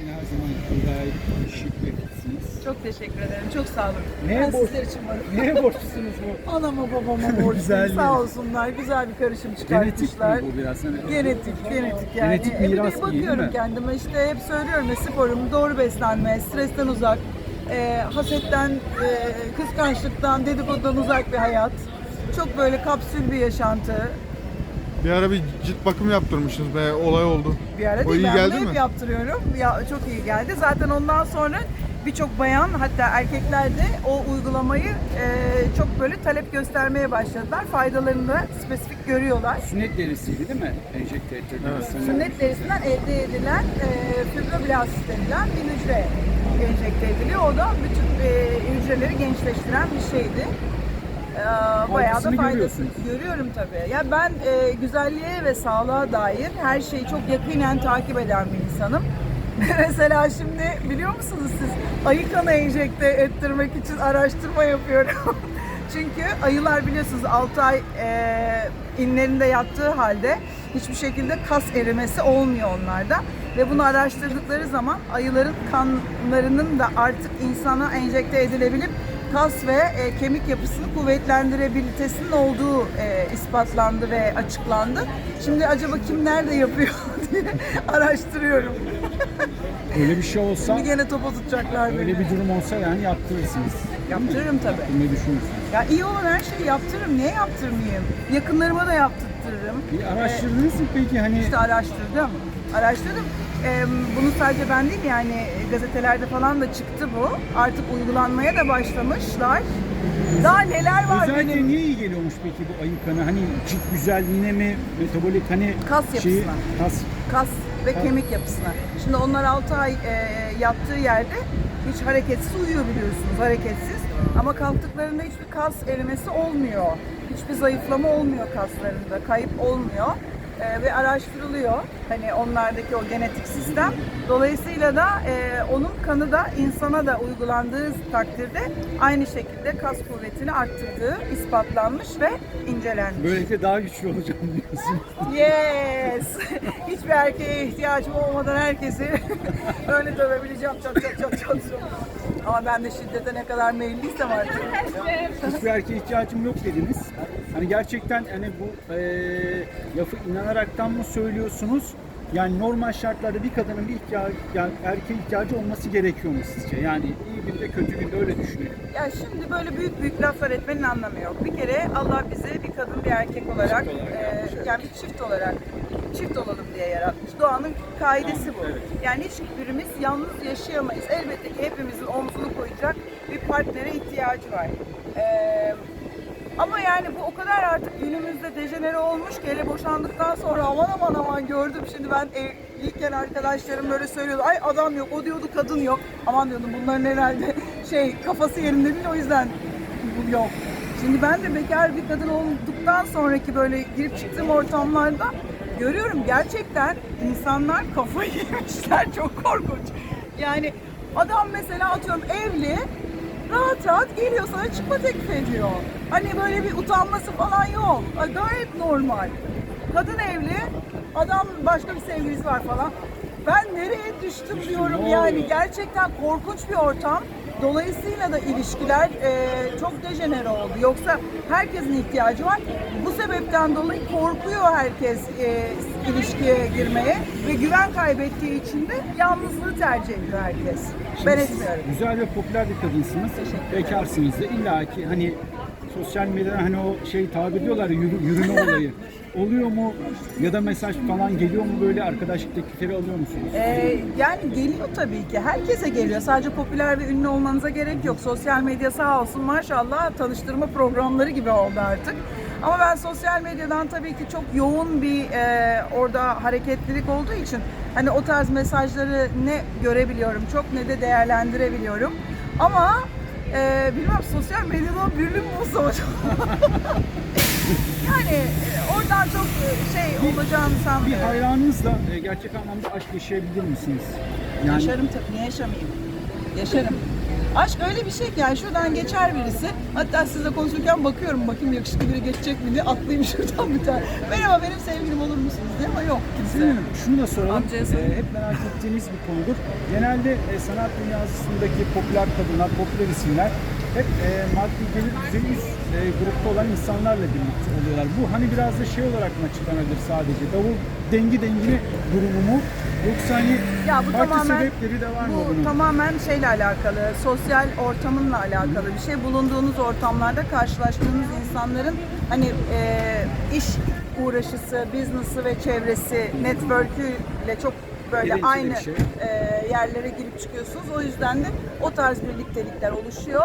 Yine her zaman gayet şık ve fitsiniz. Çok teşekkür ederim. Çok sağ olun. Neye ben borç- sizler için varım. Neye borçlusunuz bu? Anama babama borçluyum. Güzelliği. Sağ olsunlar. Güzel bir karışım Genetik çıkartmışlar. mi bu biraz? Hani Genetik, genetik yani. Genetik E, bir de miras iyi, değil bakıyorum mi? kendime işte hep söylüyorum ya sporum, doğru beslenme, stresten uzak, e, hasetten, e, kıskançlıktan, dedikodudan uzak bir hayat. Çok böyle kapsül bir yaşantı. Bir ara bir cilt bakım yaptırmışsınız be olay oldu. Bir ara O değil iyi ben geldi bunu hep mi? yaptırıyorum. Ya, çok iyi geldi. Zaten ondan sonra birçok bayan hatta erkekler de o uygulamayı e, çok böyle talep göstermeye başladılar. Faydalarını da spesifik görüyorlar. Sünnet derisiydi değil mi? Enjekte ettirdiniz. sanırım. Sünnet derisinden elde edilen e, fibroblast denilen bir hücre enjekte ediliyor. O da bütün e, hücreleri gençleştiren bir şeydi. E, bayağı da faydası görüyorum tabii. Ya ben e, güzelliğe ve sağlığa dair her şeyi çok yakinen takip eden bir insanım. Mesela şimdi biliyor musunuz siz ayı kanı enjekte ettirmek için araştırma yapıyorum. Çünkü ayılar biliyorsunuz 6 ay e, inlerinde yattığı halde hiçbir şekilde kas erimesi olmuyor onlarda. Ve bunu araştırdıkları zaman ayıların kanlarının da artık insana enjekte edilebilip kas ve e, kemik yapısını kuvvetlendirebilitesinin olduğu e, ispatlandı ve açıklandı. Şimdi acaba kim nerede yapıyor diye araştırıyorum. Öyle bir şey olsa, Şimdi gene topa tutacaklar öyle beni. bir durum olsa yani yaptırırsınız. Yaptırırım tabii. Ne düşünürsünüz? Ya iyi olan her şeyi yaptırırım. Niye yaptırmayayım? Yakınlarıma da yaptırtırırım. Bir araştırdınız mı peki hani İşte araştırdım. Araştırdım. Ee, bunu sadece ben değil yani gazetelerde falan da çıktı bu. Artık uygulanmaya da başlamışlar. Daha neler var özellikle benim? niye iyi geliyormuş peki bu ayı kanı? Hani cilt güzelliğine mi, metabolik hani Kas şeyi- yapısına. kas kas ve kemik yapısına. Şimdi onlar 6 ay e, yattığı yerde hiç hareketsiz uyuyor biliyorsunuz, hareketsiz. Ama kalktıklarında hiçbir kas erimesi olmuyor. Hiçbir zayıflama olmuyor kaslarında, kayıp olmuyor. E, ve araştırılıyor hani onlardaki o genetik sistem. Dolayısıyla da e, onun kanı da insana da uygulandığı takdirde aynı şekilde kas kuvvetini arttırdığı ispatlanmış ve incelenmiş. böylelikle daha güçlü olacağım diyorsun. Yes! Hiçbir erkeğe ihtiyacım olmadan herkesi öyle dövebileceğim çok çok çok çok. Ama ben de şiddete ne kadar meyilliysem artık. Hiçbir erkeğe ihtiyacım yok dediniz. Hani gerçekten hani bu eee lafı inanaraktan mı söylüyorsunuz? Yani normal şartlarda bir kadının bir ihtiyacı, yani erkeğe ihtiyacı olması gerekiyor mu sizce? Yani iyi günde kötü günde öyle düşünelim. Ya şimdi böyle büyük büyük laflar etmenin anlamı yok. Bir kere Allah bizi bir kadın bir erkek olarak, e, yani bir çift olarak çift olalım diye yaratmış. Doğanın kaidesi bu. Yani hiçbirimiz yalnız yaşayamayız. Elbette ki hepimizin omzunu koyacak bir partnere ihtiyacı var. Ee, ama yani bu o kadar artık günümüzde dejenere olmuş ki hele boşandıktan sonra aman aman aman gördüm. Şimdi ben evliyken arkadaşlarım böyle söylüyordu. Ay adam yok, o diyordu kadın yok. Aman diyordum bunların herhalde şey kafası yerinde değil o yüzden bu yok. Şimdi ben de bekar bir kadın olduktan sonraki böyle girip çıktığım ortamlarda görüyorum gerçekten insanlar kafayı yemişler çok korkunç. Yani adam mesela atıyorum evli rahat rahat geliyor sana çıkma teklif ediyor. Hani böyle bir utanması falan yok. Gayet normal. Kadın evli, adam başka bir sevgilisi var falan. Ben nereye düştüm diyorum yani gerçekten korkunç bir ortam. Dolayısıyla da ilişkiler e, çok dejenere oldu. Yoksa herkesin ihtiyacı var. Bu sebepten dolayı korkuyor herkes e, ilişkiye girmeye ve güven kaybettiği için de yalnızlığı tercih ediyor herkes. ben Şimdi siz etmiyorum. Güzel ve popüler bir kadınsınız. Teşekkür ederim. Bekarsınız da illa ki hani sosyal medyada hani o şey tabir ediyorlar ya yürü, yürüme olayı. Oluyor mu? Ya da mesaj falan geliyor mu böyle arkadaşlık teklifleri alıyor musunuz? Ee, yani geliyor tabii ki. Herkese geliyor. Sadece popüler ve ünlü olmanıza gerek yok. Sosyal medya sağ olsun maşallah tanıştırma programları gibi oldu artık. Ama ben sosyal medyadan tabii ki çok yoğun bir e, orada hareketlilik olduğu için hani o tarz mesajları ne görebiliyorum çok ne de değerlendirebiliyorum. Ama e, bilmem sosyal medyada bürlüm mü savaşı? yani e, oradan çok e, şey olacağını Bir sanmıyorum. hayranınızla e, gerçek anlamda aşk yaşayabilir misiniz? Yani Yaşarım tabii. Niye yaşamayayım? Yaşarım. Aşk öyle bir şey ki yani şuradan geçer birisi. Hatta sizle konuşurken bakıyorum bakayım yakışıklı biri geçecek mi diye atlayayım şuradan bir tane. Merhaba benim sevgilim olur musunuz diye ama yok kimse. Hanım, şunu da soralım. Amcaya sorayım. Ee, hep merak ettiğimiz bir konudur. Genelde e, sanat dünyasındaki popüler kadınlar, popüler isimler hep e, maddi gelir düzeyi üst e, grupta olan insanlarla birlikte oluyorlar. Bu hani biraz da şey olarak mı açıklanabilir sadece? Davul dengi dengine durumu mu? Yoksa hani Ya bu farklı tamamen sebepleri de var mı bu bunun? tamamen şeyle alakalı, sosyal ortamınla alakalı bir şey. Bulunduğunuz ortamlarda karşılaştığınız insanların hani e, iş uğraşısı, business'ı ve çevresi, network'üyle çok böyle Eğlenceli aynı şey. e, yerlere girip çıkıyorsunuz. O yüzden de o tarz birliktelikler oluşuyor.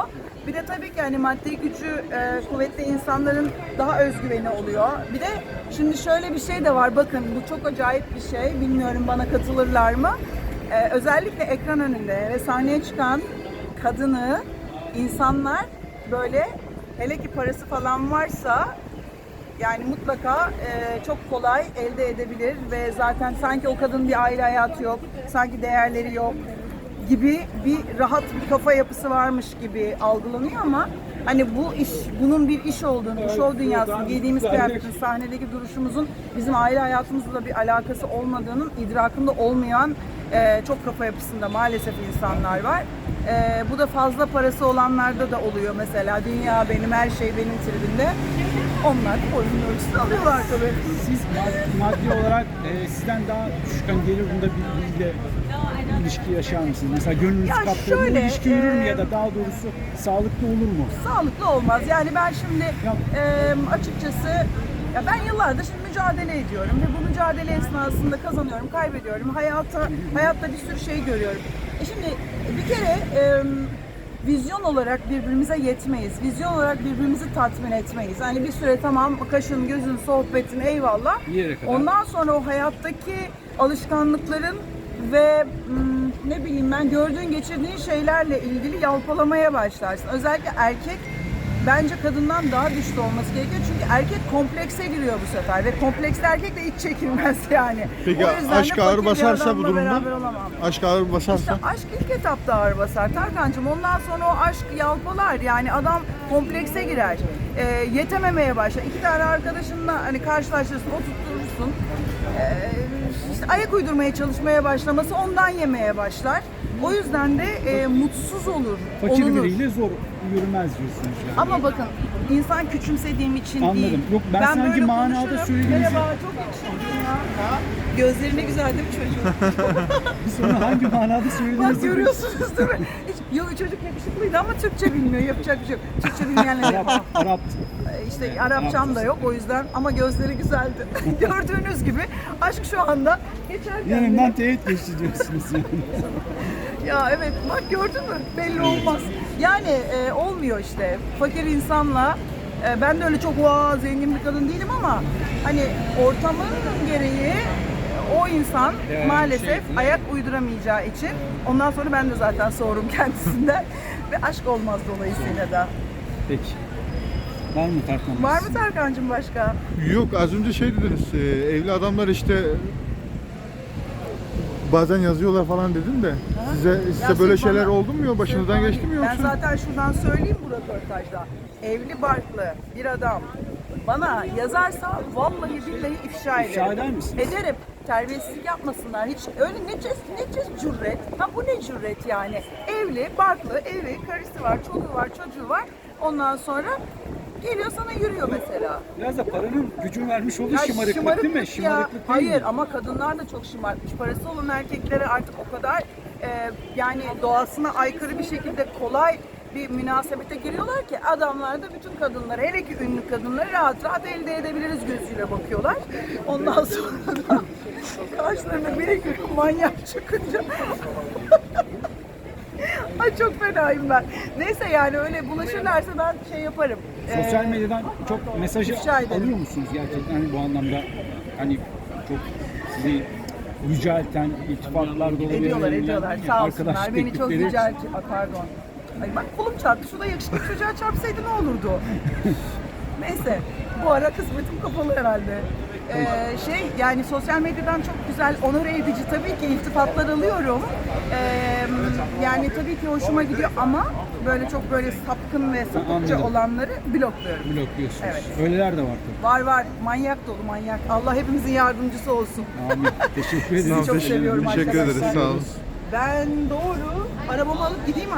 Bir de tabii ki hani maddi gücü e, kuvvetli insanların daha özgüveni oluyor. Bir de şimdi şöyle bir şey de var. Bakın bu çok acayip bir şey. Bilmiyorum bana katılırlar mı? E, özellikle ekran önünde ve sahneye çıkan kadını insanlar böyle hele ki parası falan varsa yani mutlaka e, çok kolay elde edebilir ve zaten sanki o kadın bir aile hayatı yok, sanki değerleri yok gibi bir rahat bir kafa yapısı varmış gibi algılanıyor ama hani bu iş, bunun bir iş olduğunu, show dünyasının giydiğimiz kıyafetin, sahnedeki duruşumuzun bizim aile hayatımızla bir alakası olmadığının idrakında olmayan e, çok kafa yapısında maalesef insanlar var. E, bu da fazla parası olanlarda da oluyor mesela dünya benim, her şey benim tribinde. Onlar da boyun ölçüsünü alıyorlar tabii. Siz maddi, olarak e, sizden daha düşük hani gelir bunda bir ilişki yaşar mısınız? Mesela gönlünüz Ya kaptırır mı? ilişki yürür mü e, ya da daha doğrusu sağlıklı olur mu? Sağlıklı olmaz. Yani ben şimdi Ya- e, açıkçası ya ben yıllardır şimdi mücadele ediyorum ve bu mücadele esnasında kazanıyorum, kaybediyorum. Hayata, hayatta bir sürü şey görüyorum. E şimdi bir kere e, vizyon olarak birbirimize yetmeyiz. Vizyon olarak birbirimizi tatmin etmeyiz. Hani bir süre tamam kaşın, gözün, sohbetin eyvallah. Ondan sonra o hayattaki alışkanlıkların ve ne bileyim ben gördüğün geçirdiğin şeylerle ilgili yalpalamaya başlarsın. Özellikle erkek bence kadından daha güçlü olması gerekiyor. Çünkü erkek komplekse giriyor bu sefer ve kompleksli erkek de hiç çekilmez yani. Peki O aşk ağır basarsa bu durumda? Aşk ağır basarsa? İşte aşk ilk etapta ağır basar Tarkan'cığım. Ondan sonra o aşk yalpalar. Yani adam komplekse girer. Ee, yetememeye başlar. İki tane arkadaşınla hani karşılaşırsın. Ee, işte ayak uydurmaya çalışmaya başlaması ondan yemeye başlar. O yüzden de e, mutsuz olur, Fakir olunur. biriyle zor yürümez diyorsunuz yani. Ama bakın insan küçümsediğim için Anladım. değil. Yok, ben sanki böyle manada söylediğinizi- Merhaba çok yakışıklıyım ya. Gözleri ne güzel değil mi çocuğun? Bir sonra hangi manada söylediğinizi Bak görüyorsunuz değil mi? Yok çocuk yakışıklıydı ama Türkçe bilmiyor. Yapacak bir şey yok. Türkçe bilmeyenler yapamam. Arap. İşte Arapçam da yok o yüzden ama gözleri güzeldi. Gördüğünüz gibi aşk şu anda geçerken Yanından bile- teğet geçti diyorsunuz yani. ya evet bak gördün mü? Belli olmaz. Yani e, olmuyor işte. Fakir insanla e, ben de öyle çok vaa zengin bir kadın değilim ama hani ortamın gereği o insan Yani maalesef şey- ayak uyduramayacağı için ondan sonra ben de zaten soğurum kendisinden ve aşk olmaz dolayısıyla da. Peki. Var mı Tarkan? Var mı Tarkan'cığım başka? Yok az önce şey dediniz e, evli adamlar işte bazen yazıyorlar falan dedin de size size Ya böyle şeyler bana- oldu mu ya başınızdan geçti mi Ben yoksa? zaten şuradan söyleyeyim bu röportajda. Evli barklı bir adam bana yazarsa vallahi billahi ifşa ederim. İfşa eder misiniz? Ederim. Terbiyesizlik yapmasınlar. Hiç öyle ne cez, ne cez cüret. Ha bu ne cüret yani. Evli, barklı, evi, karısı var, çoluğu var, çocuğu var. Ondan sonra geliyor sana yürüyor mesela. Biraz da paranın gücün vermiş olduğu Ya şımarıklık, değil mi? Şımarıklık değil Hayır mi? ama kadınlar da çok şımartmış. Parası olan erkeklere artık o kadar e, yani doğasına aykırı bir şekilde kolay bir münasebete giriyorlar ki adamlar da bütün kadınları hele ki ünlü kadınları rahat rahat elde edebiliriz gözüyle bakıyorlar. Ondan sonra da karşılarına biri gibi manyak çıkınca Ay çok fenayım ben. Neyse yani öyle bulaşırlarsa ben şey yaparım. Sosyal Ee, medyadan çok mesajı ifşa ederim. alıyor musunuz gerçekten hani bu anlamda? Hani çok sizi yücelten iltifatlar da olabilir. Ediyorlar, ediyorlar. Sağ olsunlar. Beni çok teklifleri. Aa, pardon. Ay bak kolum çarptı. Şurada yakışıklı çocuğa çarpsaydı ne olurdu? Neyse. Bu ara kısmetim kapalı herhalde. Ee, şey yani sosyal medyadan çok güzel onur edici tabii ki iltifatlar alıyorum. Ee, yani tabii ki hoşuma gidiyor ama böyle çok böyle sapkın ve sapıkça Anladım. olanları blokluyorum. Blokluyorsunuz. Evet. Öyleler de var tabii. Var var manyak dolu manyak. Allah hepimizin yardımcısı olsun. Amin. Teşekkür ederim. çok teşekkür- seviyorum Teşekkür ederiz. arkadaşlar. Sağ olun. Ben doğru arabamı alıp gideyim